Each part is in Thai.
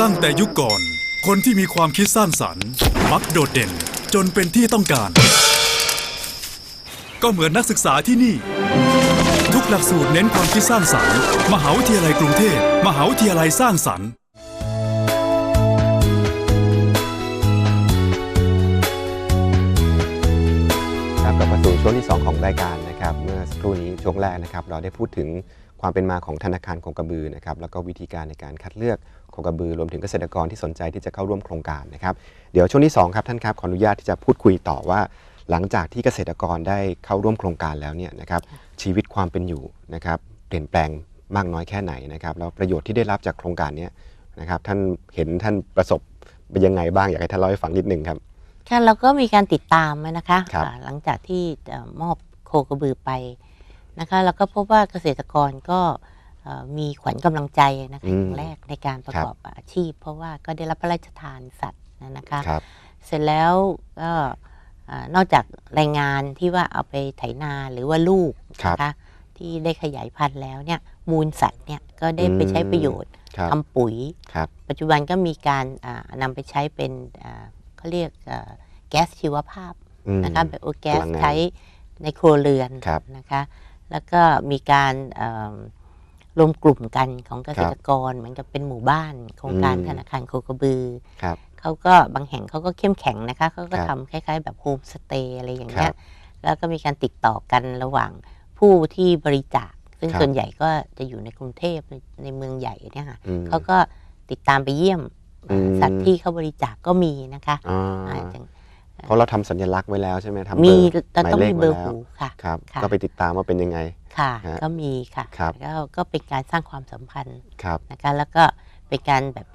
ตั้งแต่ยุคก่อน คนที่มีความคิดสร้างสรรค์ มักโดดเด่นจนเป็นที่ต้องการ ก็เหมือนนักศึกษาที่นี่ ทุกหลักสูตรเน้นความคิดสร้างสรรค์ มหาวิทยาลัยกรุงเทพมหาวิทยาลัยสร้างสรรค์ครับกลับมาสู่ช่วงที่ 2 ของรายการนะครับ เมื่อสักครู่นี้ช่วงแรกนะครับ เราได้พูดถึง ความเป็นมาของธนาคารโคกระบือนะครับแล้วก็วิธีการในการคัดเลือกโคกระบือรวมถึงเกษตรกรที่สนใจที่จะเข้าร่วมโครงการนะครับ เดี๋ยวช่วงที่2ครับท่านครับขออนุญาตที่จะพูดคุยต่อว่า หลังจากที่เกษตรกรได้เข้าร่วมโครงการแล้วเนี่ยนะครับชีวิตความเป็นอยู่นะครับเปลี่ยนแปลงมากน้อยแค่ไหนนะครับแล้วประโยชน์ที่ได้รับจากโครงการเนี้นะครับท่านเห็นท่านประสบเป็นยังไงบ้างอยากให้ท่านเล่าให้ฟังนิดนึงครับค่ะเราก็มีการติดตามนะคะครับอ่าหลังจากที่เอ่อมอบโคกระบือไป นะคะเราก็พบว่าเกษตรกรก็เอ่อมีขวัญกำลังใจนะคะอย่างแรกในการประกอบอาชีพ เพราะว่าก็ได้รับพระราชทานสัตว์นะคะครับเสร็จแล้วก็อ่านอกจากแรงงานที่ว่าเอาไปไถนาหรือว่าลูกครับนะคะที่ได้ขยายพันธุ์แล้วเนี่ยมูลสัตว์เนี่ยก็ได้ไปใช้ประโยชน์ครับทำปุ๋ยครับปัจจุบันก็มีการอ่านำไปใช้เป็นอ่าเขาเรียกอ่าแก๊สชีวภาพอืมนะคะไบโอแก๊สพลังงานใช้ในครัวเรือนครับนะคะ แล้วก็มีการเอิ่มรวมกลุ่มกันของเกษตรกรเหมือนกับเป็นหมู่บ้านโครงการอืมธนาคารโคกระบือครับเขาก็บางแห่งเขาก็เข้มแข็งนะคะเขาก็ครับทำคล้ายๆ แบบโฮมสเตย์อะไรอย่างคเงี้รัยบแล้วก็มีการติดต่อกันระหว่างผู้ที่บริจาค ซึ่งครับส่วนใหญ่ก็จะอยู่ในกรุงเทพในในเมืองใหญ่เนี่ยค่ะอืมเขาก็ติดตามไปเยี่ยมอืมสัตว์ที่เขาบริจาคก็มีนะคะอ่าอ่าอย่าง เพราะเราทำสัญลักษณ์ไว้แล้วใช่ไหมทำมีเบอร์แต่หมายต้องเลมีขเบอไว้ร์แล้วหูค่ะครับค่ะก็ไปติดตามว่าเป็นยังไงค่ะฮะก็มีค่ะครับก็ก็เป็นการสร้างความสัมพันธ์ครับนะคะแล้วก็เป็นการแบบ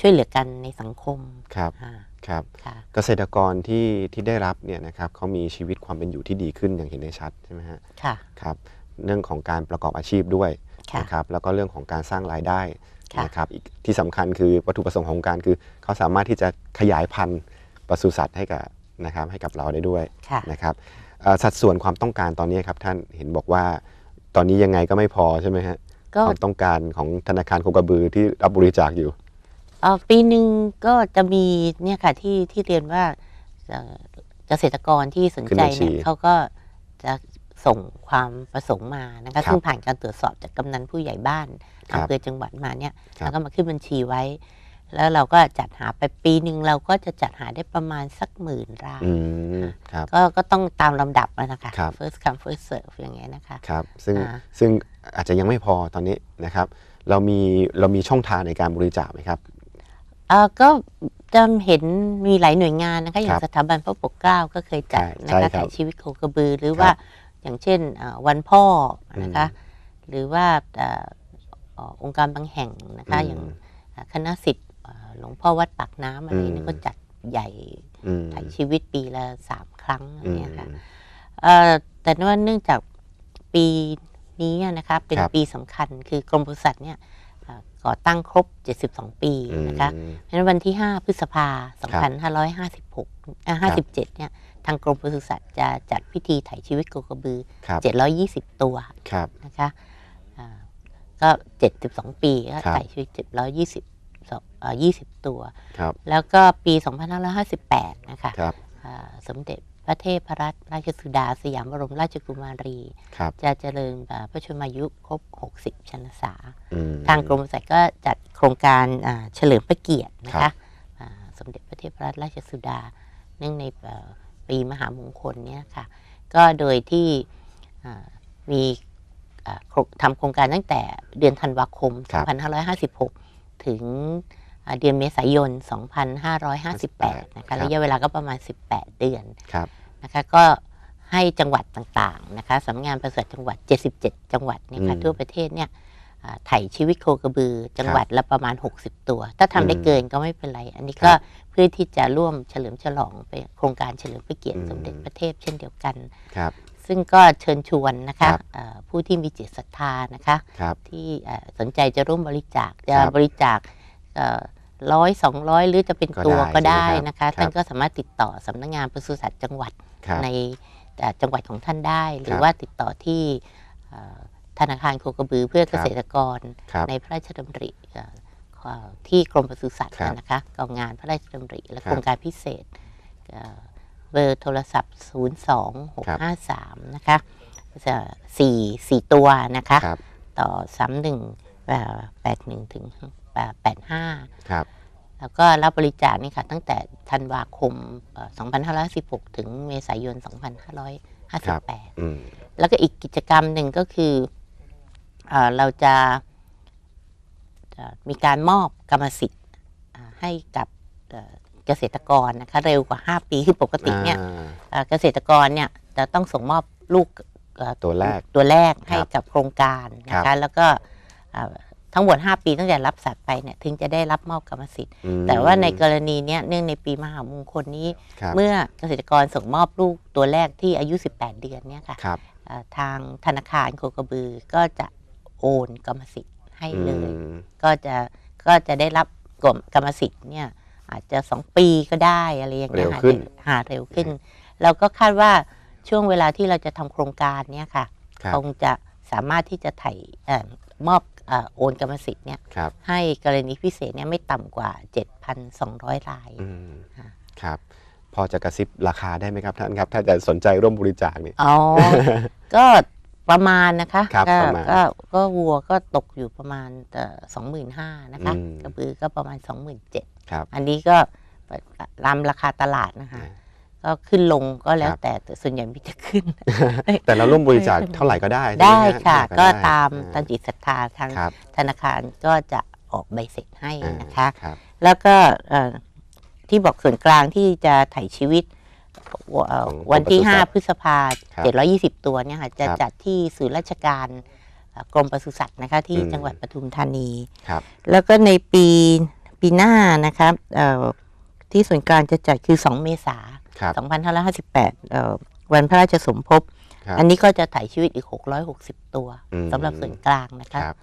ช่วยเหลือกันในสังคมครับอ่าครับค่ะเกษตรกรที่ที่ได้รับเนี่ยนะครับเขามีชีวิตความเป็นอยู่ที่ดีขึ้นอย่างเห็นได้ชัดใช่ไหมฮะค่ะครับเรื่องของการประกอบอาชีพด้วยค่ะนะครับแล้วก็เรื่องของการสร้างรายได้ค่ะนะครับอีกที่สำคัญคือวัตถุประสงค์ของการคือเขาสามารถที่จะขยายพันธุ์ปศุสัตว์ให้กับ นะครับให้กับเราได้ด้วยค่ะ นะครับเอ่อสัดส่วนความต้องการตอนนี้ครับท่านเห็นบอกว่า ตอนนี้ยังไงก็ไม่พอใช่ไหมฮะก็ความต้องการของธนาคารโคกระบือที่รับบริจาคอยู่ เอ่อปีหนึ่งก็จะมีเนี่ยค่ะที่ที่เรียนว่าเอ่อเกษตรกรที่สนขึ้นใจบัญชีเนี่ยเขาก็จะส่งความประสงค์มานะคะครับซึ่งผ่านการตรวจสอบจากกำนันผู้ใหญ่บ้านครับอำเภอจังหวัดมาเนี่ยครับ แล้วก็มาขึ้นบัญชีไว้ แล้วเราก็จัดหาไปปีหนึ่งเราก็จะจัดหาได้ประมาณสักหมื่นรายอืมครับก็ก็ต้องตามลำดับอะนะคะครับ first come first serve อย่างเงี้ยนะคะครับซึ่งอ่าซึ่งอาจจะยังไม่พอตอนนี้นะครับ เรามีเรามีช่องทางในการบริจาคไหมครับเอ่อก็จะเห็นมีหลายหน่วยงานนะคะอย่าคงรับสถาบันพระปกเกล้าก็เคยจัดใช่นะคะใช่ครับถ่ายชีวิตโคกระบือ หรือครับว่าอย่างเช่นเอ่อวันพ่อนะคะอืหรือว่าเอ่อเอ่อองค์การบางแห่งนะคะอืมอย่างเอ่อคณะสิทธิ์เอ่อ หลวงพ่อวัดปากน้ำอะไรอืมเนี่ยก็จัดใหญ่อืมถ่ายชีวิตปีละสามครั้งอะไรอืมเนี่ยค่ะเอ่อแต่ว่าเนื่องจากปีนี้นะคะเป็นครับปีสำคัญคือกรมปศุสัตว์เนี่ยเอ่อก่อตั้งครบ 72 ปีนะคะอืมเพราะฉะนั้นวันที่ 5 พฤษภา2556อ่า57 เนี่ย ทางกรมปศุสัตว์จะจัดพิธีไถ่ชีวิตโคกระบือครับ720 ตัวครับนะคะอ่าก็ 72 ปีก็ครับไถ่ชีวิต 720เอ่อ 20 ตัว ครับ แล้วก็ปี 2558 นะคะครับ อ่าสมเด็จพระเทพรัตนราชสุดาสยามบรมราชกุมารี ครับจะเจริญอ่าพระชนมายุครบ 60 ชนษา อืม ทางกรมปศุสัตว์ก็จัดโครงการอ่าเฉลิมพระเกียรตินะครัคะบ อ่าสมเด็จพระเทพรัตนราชสุดา เนื่องในเอ่อปีมหามงคลเนี่ยค่ะ ก็โดยที่อ่ามีอ่าโครงทำโครงการตั้งแต่เดือนธันวาคม ครับ 2556 ถึงอ่าเดือนเมษายน 2558 นะคะ ระยะเวลาก็ประมาณ 18 เดือนครับนะคะ ก็ให้จังหวัดต่างๆ นะคะสำนักงานปศุสัตว์จังหวัด 77 จังหวัดเนี่ยค่ะอืมทั่วประเทศเนี่ยอ่าไถ่ชีวิตโคกระบือ จังหวัดละประมาณ 60 ตัว ถ้าทำได้อืมเกินก็ไม่เป็นไร อันนี้ครัก็บเพื่อที่จะร่วมเฉลิมฉลองเป็นโครงการเฉลิมพระเกียรติอืมสมเด็จพระเทพเช่นเดียวกันครับ ซึ่งก็เชิญชวนนะคะครับเอ่อผู้ที่มีจิตศรัทธานะคะครับที่เอ่อสนใจจะร่วมบริจาคจะครับบริจาคร้อยสองร้อยหรือจะเป็นก็ตัวได้ก็ได้ใช่ไหมครับนะคะครับท่านก็สามารถติดต่อสำนักงานปศุสัตว์จังหวัดครับในเอ่อจังหวัดของท่านได้ หรืคอรับว่าติดต่อที่เอ่อธนาคารโคกระบือเพื่อครัเกบษตรกรครับในพระราชดำริเอ่อขเอ่อที่กรมปศุสัตว์ครับนะคะกองงานพระราชดำริและครับโครงการพิเศษ เอ่อเบอร์โทรศัพท์ 02653 นะคะจะสี่สี่ตัวนะคะ ครับต่อ 31เอ่อ81ถึงเอ่อ85 ครับ แล้วก็รับบริจาคนี่ค่ะ ตั้งแต่ธันวาคมเอ่อ2516 ถึงเมษายน2558 อืม แล้วก็อีกกิจกรรมหนึ่งก็คือเออเราจะเอ่อมีการมอบกรรมสิทธิ์อ่าให้กับเอ่อ เกษตรกรนะคะเร็วกว่า 5 ปีคือปกติเนี่ยอ่าเอ่อเกษตรกรเนี่ยจะต้องส่งมอบลูกเอ่อตัวแรกตัวแรกให้ครับกับโครงการนะครัคะบแล้วก็เอ่อทั้งหมด 5 ปีตั้งแต่รับสัตว์ไปเนี่ยถึงจะได้รับมอบกรรมสิทธิ์อืมแต่ว่าในกรณีเนี้ยเนื่องในปีมหามงคลนี้ครับเมื่อเกษตรกรส่งมอบลูกตัวแรกที่อายุ 18 เดือนเนี่ยค่ะครับเอ่อทางธนาคารโคกระบือก็จะโอนกรรมสิทธิ์ให้อืเลยมก็จะก็จะได้รับกรมกรรมสิทธิ์เนี่ย อาจจะ2ปีก็ได้อะไรอย่างเงี้ยเร็วค่ะขึ้น หาเร็วขึ้น เราก็คาดว่าช่วงเวลาที่เราจะทำโครงการเนี่ยค่ะครับคงจะสามารถที่จะไถ่เอ่อมอบเอ่อโอนกรรมสิทธิ์เนี่ยครับให้กรณีพิเศษเนี่ยไม่ต่ำกว่า 7,200 ราย อืมค่ะ ครับ พอจะกระซิบราคาได้ไหมครับท่านครับ ถ้าจะสนใจร่วมบริจาคเนี่ย อ๋อ ก็ประมาณนะคะครับก็ประมาณก็ก็วัวก็ตกอยู่ประมาณสองหมื่นห้านะคะอืม กระบือก็ประมาณสองหมื่นเจ็ด ครับอันนี้ก็ตามราคาตลาดนะคะอ่าก็ขึ้นลงก็แล้วครับแต่แต่ส่วนใหญ่ไมแต่จะขึ้น แต่เราร่วมบริจาคเท่าไหร่ก็ได้ใช่หมได้ฮค่ะเท่ไหร่ก็ได้ตามอ่ตามจิตศรัทธาทางครับธนาคารก็จะออกใบเสร็จให้อ่านะคะครับแล้วก็เอ่อที่บอกส่วนกลางที่จะถ่ายชีวิตวเอ่อของวันที่กรมปศุสัตว์5พฤษภาครับ720 ตัวเนี่ยค่ะจะครับจัดที่ศูนย์ราชการเอ่อกรมปศุสัตว์นะคะที่อืมจังหวัดปทุมธานีครับแล้วก็ในปี ปีหน้านะครับเอ่อที่ส่วนกลางจะจัดคือ 2 เมษาครับ2558เอ่อวันพระราชสมภพครับอันนี้ก็จะถ่ายชีวิตอีก 660 ตัวอืมสำหรับส่วนกลางนะคะครับ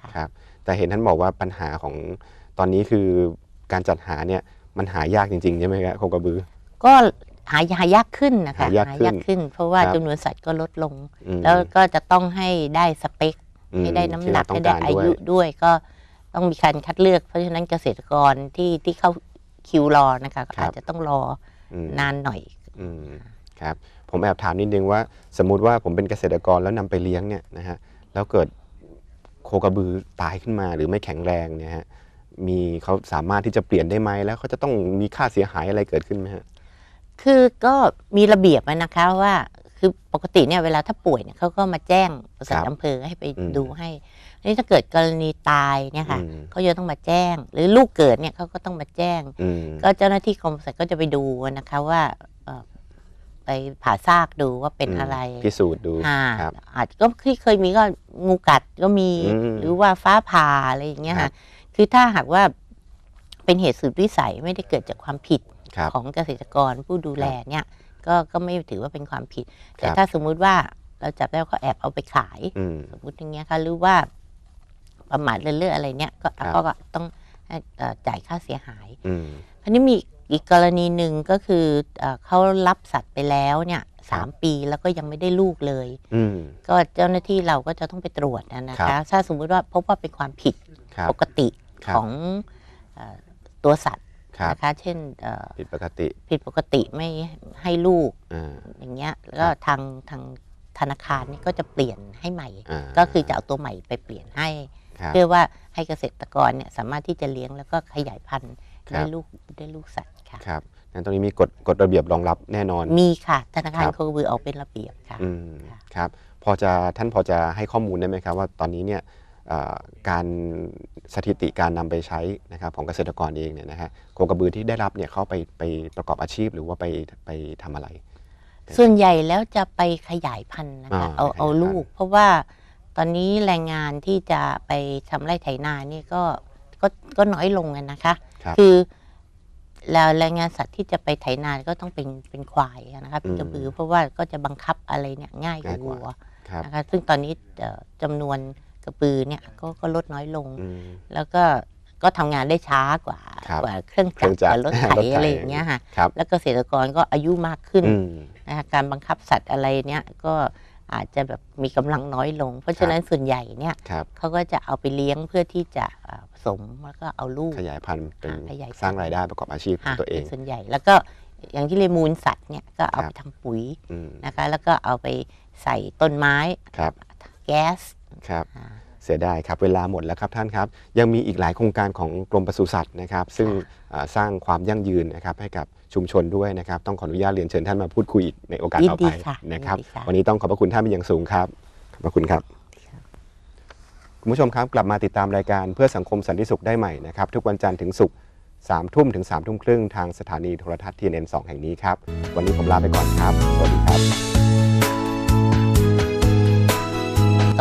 ค่ะครับ แต่เห็นท่านบอกว่าปัญหาของตอนนี้คือการจัดหาเนี่ยมันหายากจริงๆ ใช่ไหมครับโคกระบือ ก็หายหายากขึ้นนะคะ หายากขึ้นขึ้นเพราะว่าครับจำนวนสัตว์ก็ลดลงอืมแล้วก็จะต้องให้ได้สเปคอืมให้ได้น้ำหนักที่ให้เราต้ได้องการอายุด้วยด้วยก็ ต้องมีการคัดเลือก เพราะฉะนั้นเกษตรกรที่ที่เข้าคิวรอนะคะก็อาจจะต้องรออืมนานหน่อยอืมครับผมแอบถามนิดนึงว่า สมมุติว่าผมเป็นเกษตรกรแล้วนำไปเลี้ยงเนี่ยนะฮะแล้วเกิดโคกระบือตายขึ้นมาหรือไม่แข็งแรงเนี่ยฮะมีเขาสามารถที่จะเปลี่ยนได้ไหมแล้วเขาจะต้องมีค่าเสียหายอะไรเกิดขึ้นไหมฮะคือก็มีระเบียบไว้นะคะว่า คือปกติเนี่ยเวลาถ้าป่วยเนี่ยเขาก็มาแจ้งประสาครับอำเภอให้ไปอืมดูให้ทีนี้ถ้าเกิดกรณีตายเนี่ยค่ะอืมเขาจะต้องมาแจ้ง หรือลูกเกิดเนี่ยเขาก็ต้องมาแจ้งอืมก็เจ้าหน้าที่กรมปศุสัตว์ก็จะไปดูนะคะว่าเอ่อไปผ่าซากดูว่าเป็นอะไรพิสูจน์ดูอ่าครับอาจก็ที่เคยมีก็งูกัดก็มีอืมหรือว่าฟ้าผ่าอะไรอย่างเงี้ยครัค่ะบคือถ้าหากว่าเป็นเหตุสุดวิสัยไม่ได้เกิดจากความผิดครับของเกษตรกรผู้ดูแลเนี่ย ก็ก็ไม่ถือว่าเป็นความผิด แต่ครับถ้าสมมุติว่าเราจับได้ว่าเขาแอบเอาไปขายอืมสมมติอย่างเงี้ยค่ะหรือว่าประมาทเลื่อนๆอะไรเนี่ยก็ครับก็ต้องให้เอ่อจ่ายค่าเสียหายอืมอันนี้มีอีกกรณีหนึ่งก็คือเออเขารับสัตว์ไปแล้วเนี่ยสามปีแล้วก็ยังไม่ได้ลูกเลยอืมก็เจ้าหน้าที่เราก็จะต้องไปตรวจนะนะครัคะบถ้าสมมุติว่าพบว่าเป็นความผิดครับปกติครับของเอ่อตัวสัตว์ครับ นะคะเช่นเอ่อผิดปกติ ผิดปกติไม่ให้ลูกอ่าอย่างเงี้ยแล้วก็ทางทางธนาคารนี่ก็จะเปลี่ยนให้ใหม่อ่าก็คือจะเอาตัวใหม่ไปเปลี่ยนให้ครับเพื่อว่าให้เกษตรกรเนี่ยสามารถที่จะเลี้ยงแล้วก็ขยายพันธุ์ครับได้ลูกได้ลูกสัตว์ค่ะครับงั้นตรงนี้มีกฎกฎระเบียบรองรับแน่นอน มีค่ะ ธนาคารครับโคกระบือออกเป็นระเบียบค่ะอืมค่ะครับ พอจะท่านพอจะให้ข้อมูลได้ไหมครับว่าตอนนี้เนี่ยเอ่อ การสถิติการนำไปใช้นะครับของเกษตรกรเองเนี่ยนะฮะโคกระบือที่ได้รับเนี่ยเขาไปไปประกอบอาชีพหรือว่าไปไปทำอะไร ส่วนใหญ่แล้วจะไปขยายพันธุ์นะคะอ่าเอาเอาขยายพันธุ์ลูก เพราะว่าตอนนี้แรงงานที่จะไปทำไร่ไถนานี่ก็ก็ก็น้อยลงอะนะคะครับคือแล้วแรงงานสัตว์ที่จะไปไถนาก็ต้องเป็นเป็นควายอะนะคะเป็นกระบือเพราะว่าก็จะบังคับอะไรเนี่ยง่ายกว่าง่ายกว่าวัวครับนะคะซึ่งตอนนี้เอ่อจำนวน กระบือเนี่ยก็ก็ลดน้อยลง อืม แล้วก็ก็ทำงานได้ช้ากว่าครับกว่าเครื่องเครื่จัอกงจักรรกับรถไถรถไถ อะไรอย่างเงี้ยค่ะครับแล้วเกษตรกรก็อายุมากขึ้นอืม นะคะการบังคับสัตว์อะไรเนี่ยก็อาจจะแบบมีกำลังน้อยลง เพราะฉะนั้นส่วนใหญ่เนี่ยครับเขาก็จะเอาไปเลี้ยงเพื่อที่จะเอ่อผสสมแล้วก็เอาลูก ขยายพันธุ์เป็นขยายพันธุ์ สร้างรายได้ประกอบอาชีพของค่ะตัวเอง ป็นส่วนใหญ่แล้วก็อย่างที่เรียกมูลสัตว์เนี่ยก็เอาครัไปบทำปุ๋ยอืมนะคะ แล้วก็เอาไปใส่ต้นไม้ ครับ แก๊ส ครับอ่าเสียดายครับเวลาหมดแล้วครับท่านครับ ยังมีอีกหลายโครงการของกรมปศุสัตว์นะครับ ซึ่งอ่าสร้างความยั่งยืนนะครับให้กับชุมชนด้วยนะครับ ต้องขออนุญาตเรียนเชิญท่านมาพูดคุยอีกในโอกาสยินต่อดีไปค่ะนะครับยินดีค่ะวันนี้ต้องขอบพระคุณท่านเป็นอย่างสูงครับขอบพระคุณครับคุณผู้ชมครับกลับมาติดตามรายการเพื่อสังคมสันติสุขได้ใหม่นะครับ ทุกวันจันทร์ถึงศุกร์สามทุ่มถึงสามทุ่มครึ่งทางสถานีโทรทัศน์ทีเอ็นสองแห่งนี้ครับวันนี้ผมลาไปก่อนครับสวัสดีครับ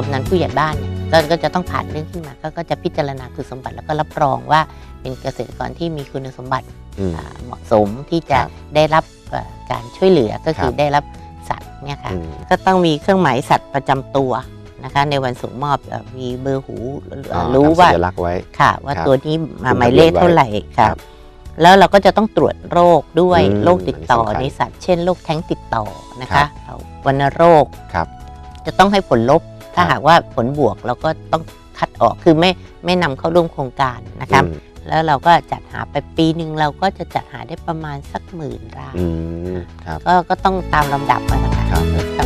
ำนันผู้ใหญ่บ้านเนี่ยก็ก็จะต้องผ่านเรื่องขึ้นมาก็ก็จะพิจารณาคุณสมบัติแล้วก็รับรองว่าเป็นเกษตรกรที่มีคุณสมบัติอืมอ่าเหมาะสมที่จะครับได้รับเอ่อการช่วยเหลือก็คือครับได้รับสัตว์เนี่ยค่ะอืมก็ต้องมีเครื่องหมายสัตว์ประจำตัวนะคะในวันส่งมอบเอ่อมีเบอร์หูเอ่ออ่ารู้ทำว่าสัญลักษณ์ไว้ค่ะ ว่าครับตัวนี้มาลงหมายทะเบีเลยขนไว้เท่าไหร่ครัค่ะบแล้วเราก็จะต้องตรวจโรคด้วยอืมโรคติดต่ออันนี้สำคัญในสัตว์ เช่นโรคแท้งติดต่อนะครัคะบเอาวัณโรคครับจะต้องให้ผลลบ ถ้าครับหากว่าผลบวกเราก็ต้องคัดออกคือไม่ไม่นำเข้าร่วมโครงการนะคะอืม แล้วเราก็จัดหาไปปีหนึ่งเราก็จะจัดหาได้ประมาณสักหมื่นรายอืมครับ ก็ก็ต้องตามลำดับอะนะคะครับก็